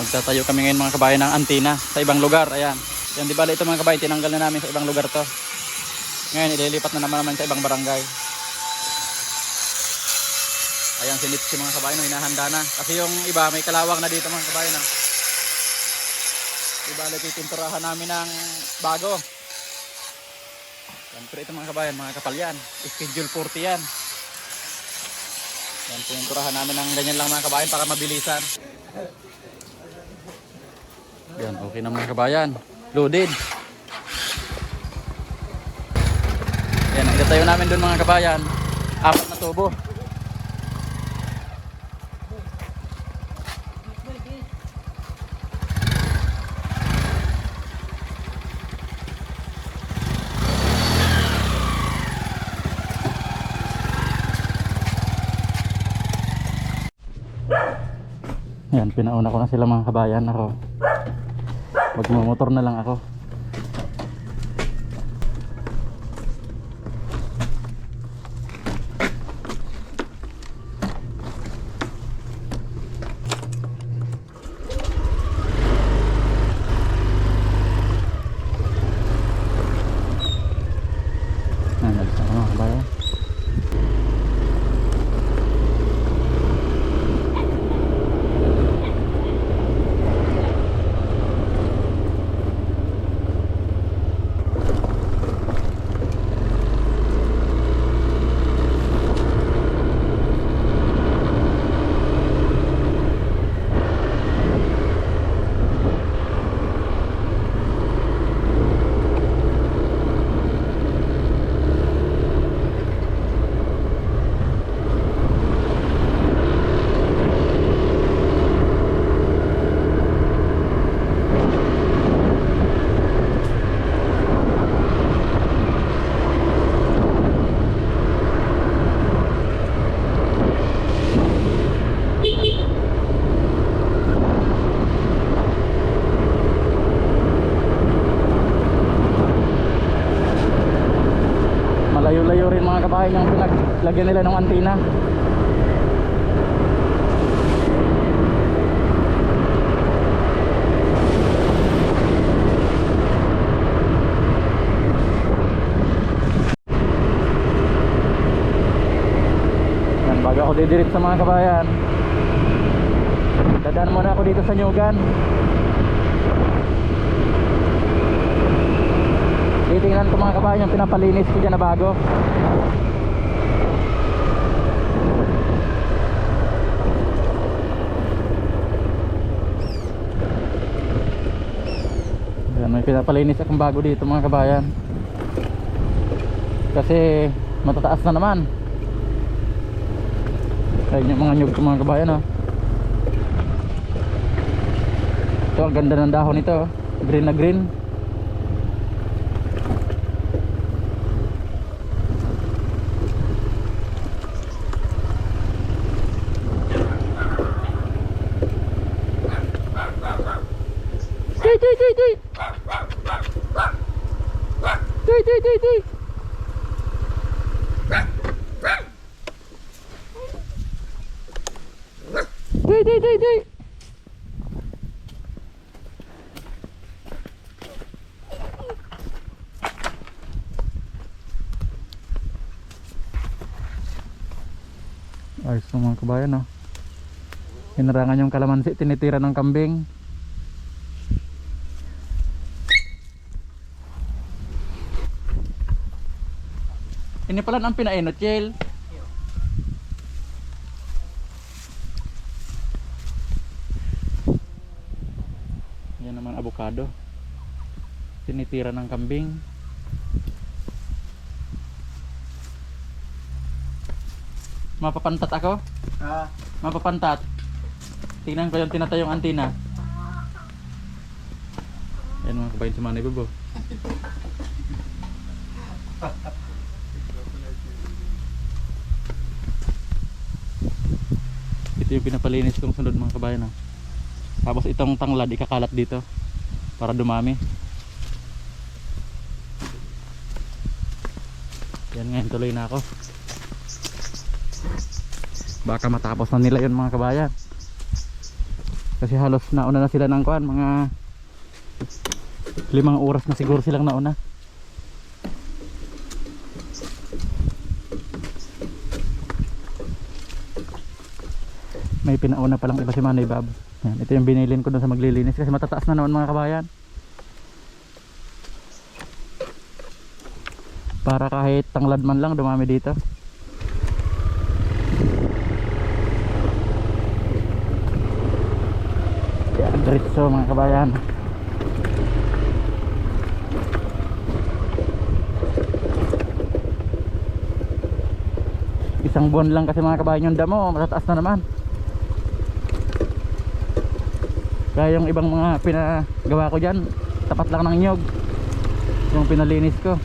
Magtatayo kami ngayon mga kabayan ng antina sa ibang lugar. Ayan. Yan di bala ito mga kabayan, tinanggal na namin sa ibang lugar to. Ngayon, ililipat na naman naman sa ibang barangay. Ayan, si mga kabayan, no, hinahanda na. Kasi yung iba, may kalawang na dito mga kabayan. No? Di bala pipinturahan namin ng bago. Yan, ito mga kabayan, mga kapal yan. Schedule 40 yan. Yan, pininturahan namin ng ganyan lang mga kabayan para mabilisan. Yan, okay na mga kabayan. Loaded. Yan, ang itatayo namin doon mga kabayan. Apat na tubo. Yan, pinauna ko na sila mga kabayan ako. Magmumotor na lang ako. Yan, alis ako mga kabayan. Malayo-layo rin mga kabayan yung pinaglagyan nila ng antina. Yan, bago ako didirit sa mga kabayan. Dadaan muna ako dito sa Nyugan. Titingnan ko mga kabayan yung pinapalinis ko dyan na bago. May pinapalinis akong bago dito mga kabayan. Kasi matataas na naman. Ayun yung mga nyug ko mga kabayan oh. Ito ang ganda ng dahon nito. oh. Green na green. Ayos ng mga kabayan, no? Hinarangan yung kalamansi, tinitira ng kambing. Ini pala ang pinainot, Chel. Yan naman avocado. Tinitira ng kambing. Mapapantat ako? Ah, Mapapantat. Tingnan ko yung tinatayong antina. Yan mga kabayan si Manay Bubo. Ito yung pinapalinis kong sunod mga kabayan. ah. Tapos itong tanglad ikakalat dito para dumami. Yan ngayon tuloy na ako. Baka matapos na nila yun mga kabayan. Kasi halos nauna na sila ng kuan, mga limang oras na siguro silang nauna. May pinauna palang iba si Manay Bab. Yan, ito yung binilin ko doon sa maglilinis kasi matataas na naman mga kabayan. Para kahit tanglad man lang dumami dito. Yan, diretso mga kabayan. Isang buwan lang kasi mga kabayan yung damo, matataas na naman. Kaya yung ibang mga pinagawa ko dyan, tapat lang ng nyog. Yung pinalinis ko.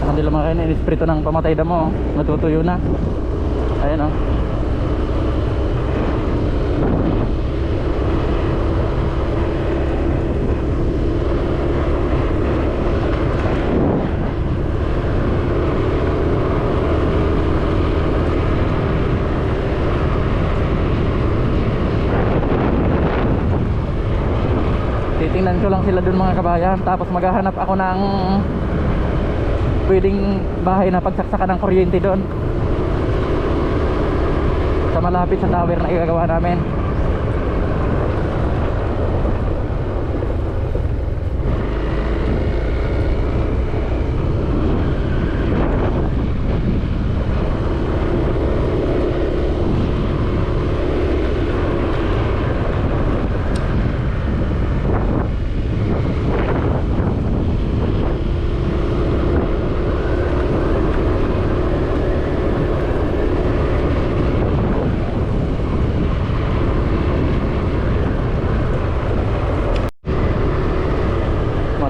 Yan, sa kanila mga kainin, inisprito ng pamatay damo. oh. Natutuyo na. Ayan oh. Titingnan ko lang sila dun mga kabayan Tapos maghahanap ako ng Pwedeng bahay na pagsaksakan ng kuryente doon. Sa malapit sa tower na igagawa namin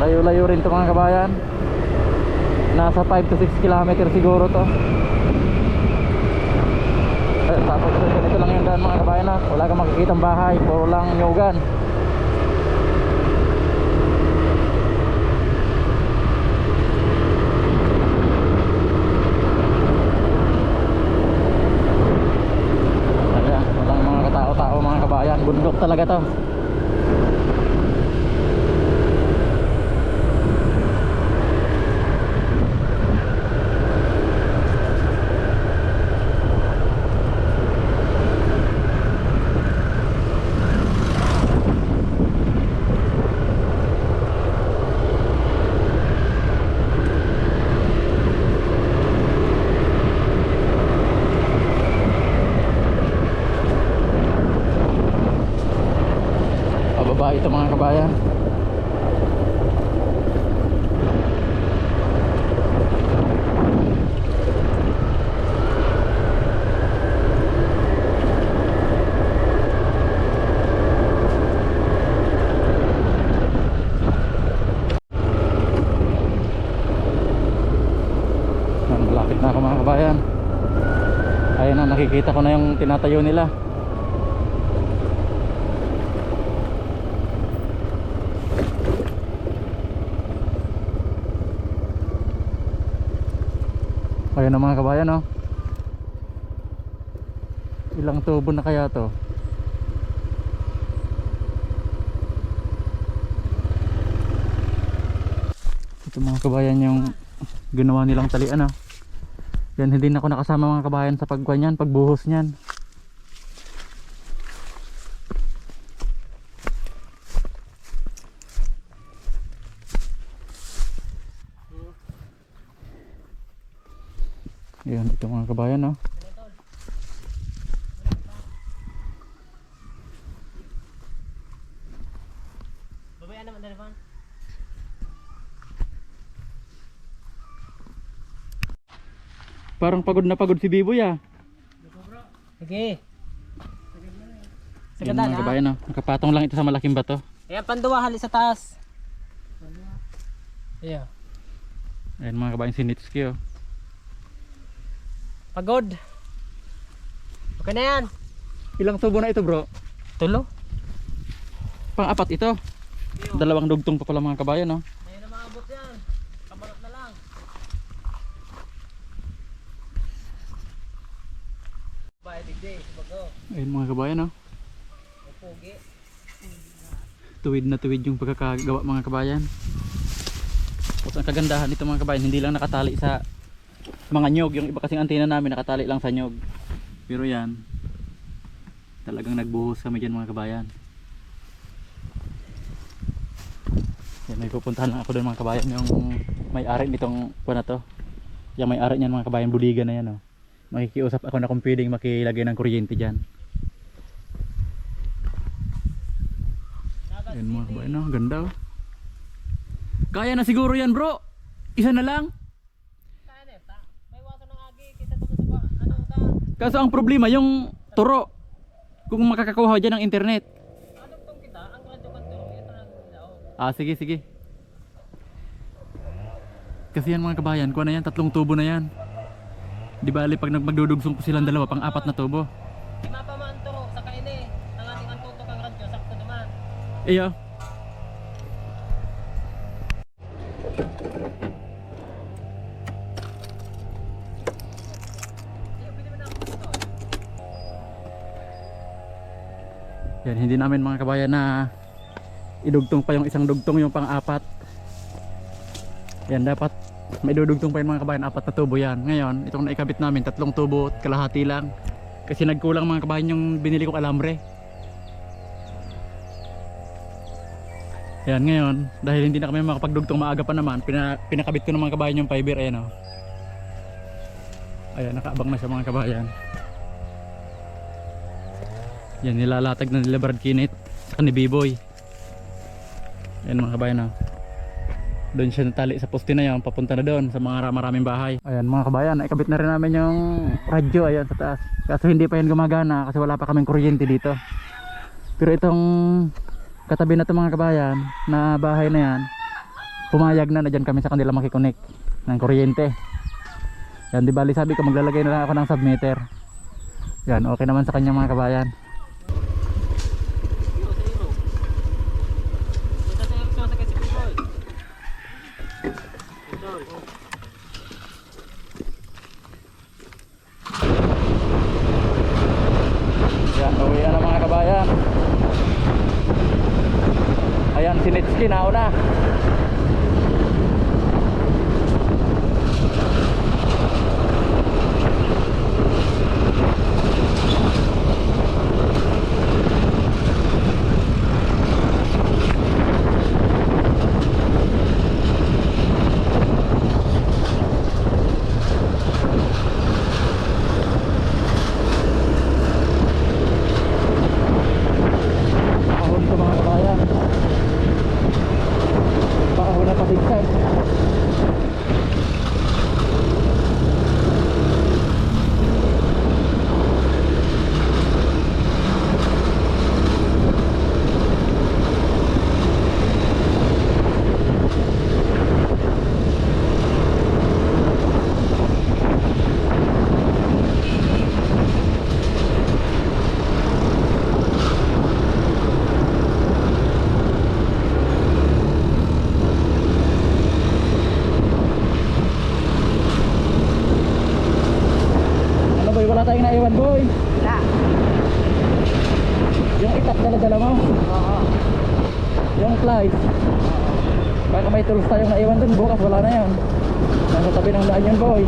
Malayo-layo rin to mga kabayan. Nasa 5 to 6 kilometer siguro to. Eh, Tapos ganito lang yung daan mga kabayan ha. Wala kang makikitang bahay Puro lang nyugan Ayan, walang mga katao-tao mga kabayan. Bundok talaga to Pababa ito mga kabayan Yan, Malapit na ako mga kabayan Ayun na nakikita ko na yung tinatayo nila Ayun na mga kabayan oh. Ilang tubo na kaya to? Ito mga kabayan yung ginawa nilang talian ah. Yan hindi na ako nakasama mga kabayan sa pagkuhan yan, pagbuhos niyan. Yan, ito mga kabayan oh. Babayan naman telepon. Parang pagod na pagod si Biboy ah. Sige. Mga na. kabayan oh. Nakapatong lang ito sa malaking bato. Ayan, panduwa hali sa taas. Yeah. Ayan mga kabayan si Nitski oh. Pagod. Okay na yan. Ilang tubo na ito bro? Tulo. Pang-apat ito. Dalawang dugtong pa pala mga kabayan oh. Ayun na maabot yan. Kabalot na lang. Ayun mga kabayan oh. Pugi. Tuwid na tuwid yung pagkakagawa mga kabayan. Tapos ang kagandahan nito mga kabayan, hindi lang nakatali sa mga nyog. Yung iba kasing antena namin nakatali lang sa nyog. Pero yan, talagang nagbuhos kami dyan mga kabayan. Yan, may pupuntahan lang ako doon mga kabayan. Yung may-ari nitong kuha na to. Yung may-ari niyan mga kabayan, buligan na yan oh. Makikiusap ako na kung pwedeng makilagay ng kuryente dyan. Yan mga kabayan, no? ganda oh. Kaya na siguro yan bro. Isa na lang. Kaya na, ta. May waso ng agi. Kita to sa ba? Ano ta? Kaso ang problema yung turo. Kung makakakuha dyan ng internet. Ah sige sige. Kasi yan mga kabayan, kuha na yan, tatlong tubo na yan. Di bali pag nagmagdudugsong po silang dalawa, pang apat na tubo. Di mapamaan to sa kaine. Ang ating ang tutok ang radyo. Sakto naman. Iyo. Iyo, Yan, hindi namin mga kabayan na idugtong pa yung isang dugtong yung pang-apat. Yan, dapat may dudugtong pa yung mga kabayan, apat na tubo yan. Ngayon, itong naikabit namin, tatlong tubo at kalahati lang. Kasi nagkulang mga kabayan yung binili kong alambre. Yan, ngayon, dahil hindi na kami makapagdugtong maaga pa naman, pina, pinakabit ko ng mga kabayan yung fiber, ayan o. Ayan, nakaabang na siya mga kabayan. Yan, nilalatag na nila Brad Kinit saka ni B-Boy. Yan mga kabayan oh. Doon siya natali sa poste na yan, papunta na doon sa mga maraming bahay. Ayan mga kabayan, naikabit na rin namin yung radyo ayan sa taas. Kaso hindi pa yan gumagana kasi wala pa kaming kuryente dito. Pero itong katabi na to mga kabayan na bahay na yan, pumayag na na dyan kami sa kanila makikonek ng kuryente. Yan, di bali sabi ko maglalagay na lang ako ng submeter. Yan, okay naman sa kanya mga kabayan. Iro sa iro. Kita sa iro sa kasi Piboy. Piboy. Yan, uwi na ng mga kabayan. Ayan, si Nitski nauna. Pakahon ko mga kabayan. Pakahon na patigsan. Ano boy, wala tayong naiwan boy. Wala. Yung itak dala-dala mo. Oo. Flies. Baka may tools tayong naiwan dun, bukas wala na yan. Nasa tabi ng daan yun boy.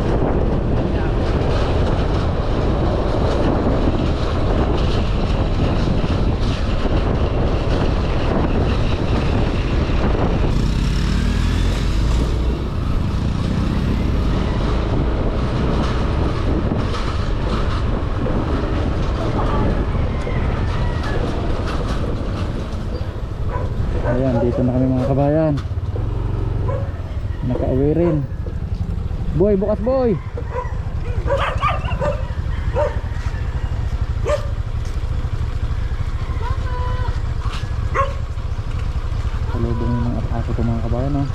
Ayan, dito na kami mga kabayan. Nakauwi rin. Boy, bukas boy. Salubong yung mga aso ko mga kabayan, oh.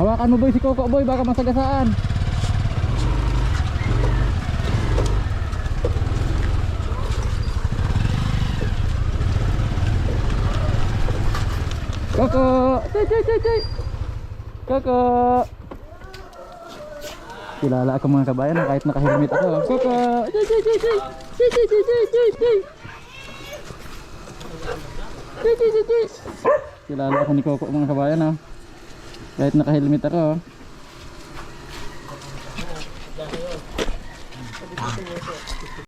Hawakan mo boy si Coco boy, baka masagasaan. Coco! Chay, chay, chay, chay! Coco! Kilala ako mga kabayan ah, kahit naka-helmet ako. Koko! Jay, jay, jay, jay! Jay, jay, jay, jay, jay, jay! Jay, jay, jay, jay! Kilala ako ni Coco mga kabayan ah. Kahit naka-helmet ako.